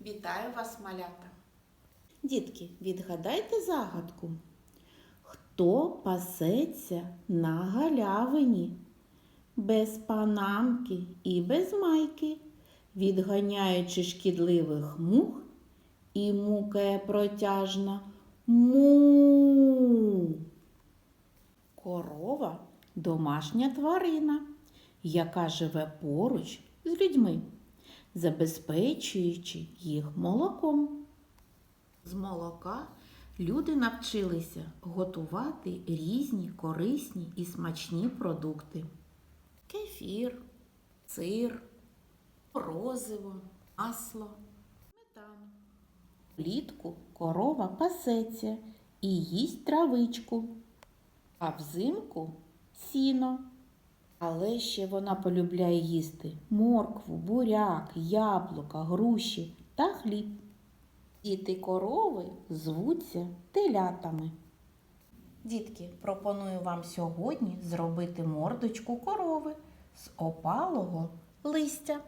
Вітаю вас, малята! Дітки, відгадайте загадку. Хто пасеться на галявині? Без панамки і без майки, відганяючи шкідливих мух, і мукає протяжно му. Корова домашня тварина, яка живе поруч з людьми, забезпечуючи їх молоком. З молока люди навчилися готувати різні корисні і смачні продукти. Кефір, сир, морозиво, масло, сметану. Влітку корова пасеться і їсть травичку, а взимку сіно. Але ще вона полюбляє їсти моркву, буряк, яблука, груші та хліб. Діти корови звуться телятами. Дітки, пропоную вам сьогодні зробити мордочку корови з опалого листя.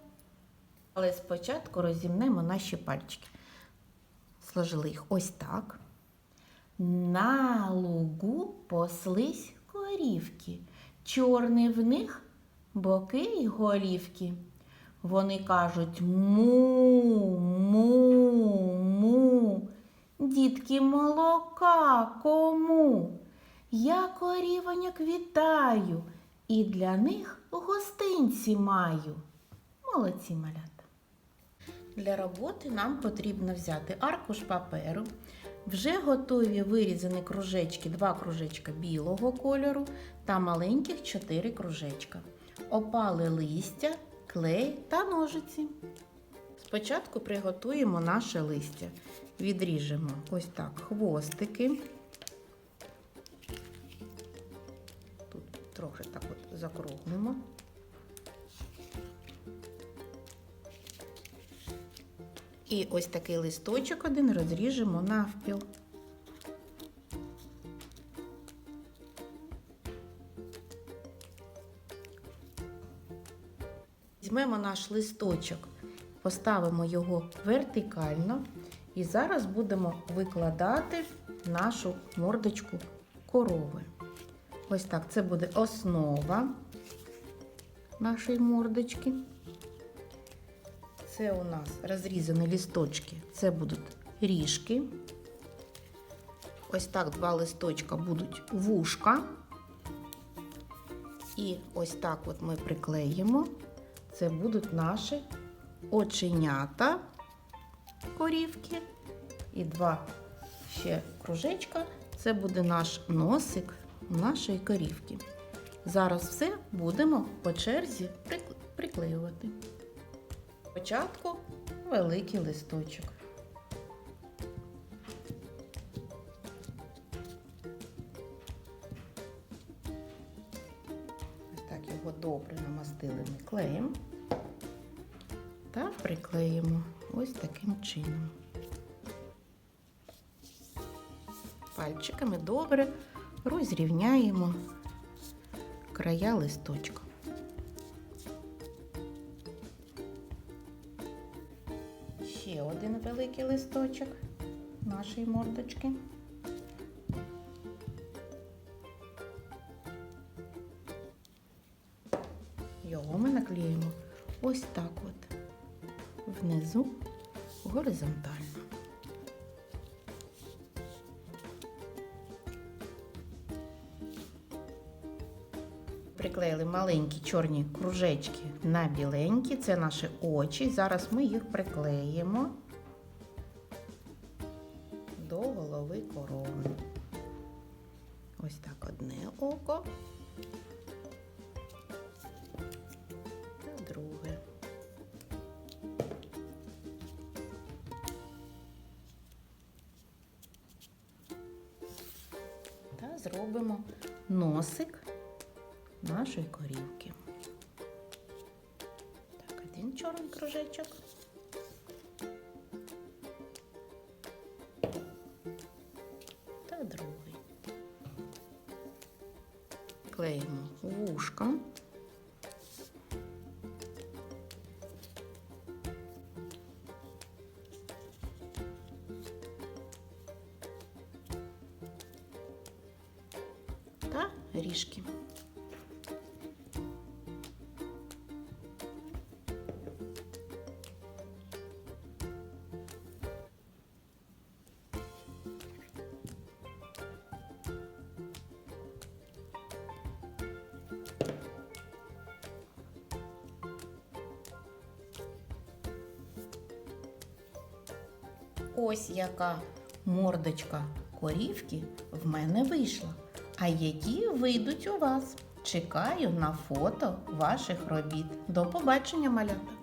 Але спочатку розімнемо наші пальчики. Сложили їх ось так. На лугу паслись корівки, чорні в них боки й голівки. Вони кажуть му, му, му. Дітки молока кому? Я корівоньок вітаю і для них гостинці маю. Молодці малята. Для роботи нам потрібно взяти аркуш паперу, вже готові вирізані кружечки, два кружечка білого кольору та маленьких чотири кружечка. Опали листя, клей та ножиці. Спочатку приготуємо наше листя. Відріжемо ось так хвостики. Тут трохи так от закруглимо. І ось такий листочок один розріжемо навпіл. Візьмемо наш листочок, поставимо його вертикально і зараз будемо викладати нашу мордочку корови. Ось так, це буде основа нашої мордочки. Це у нас розрізані лісточки, це будуть ріжки. Ось так два листочка будуть вушка. І ось так от ми приклеїмо. Це будуть наші оченята корівки. І два ще кружечка. Це буде наш носик нашої корівки. Зараз все будемо по черзі приклеювати. Спочатку великий листочок. Ось так його добре намастили ми клеєм та приклеїмо ось таким чином. Пальчиками добре розрівняємо края листочка. Один великий листочок нашої мордочки. Його ми наклеїмо ось так от внизу горизонтально. Приклеїли маленькі чорні кружечки на біленькі, це наші очі. Зараз ми їх приклеїмо до голови корови. Ось так одне око та друге. Та зробимо носик нашої корівки. Так, один чорний кружечок. приклеїмо вушка. та ріжки. Ось яка мордочка корівки в мене вийшла. А які вийдуть у вас? Чекаю на фото ваших робіт. До побачення, малята!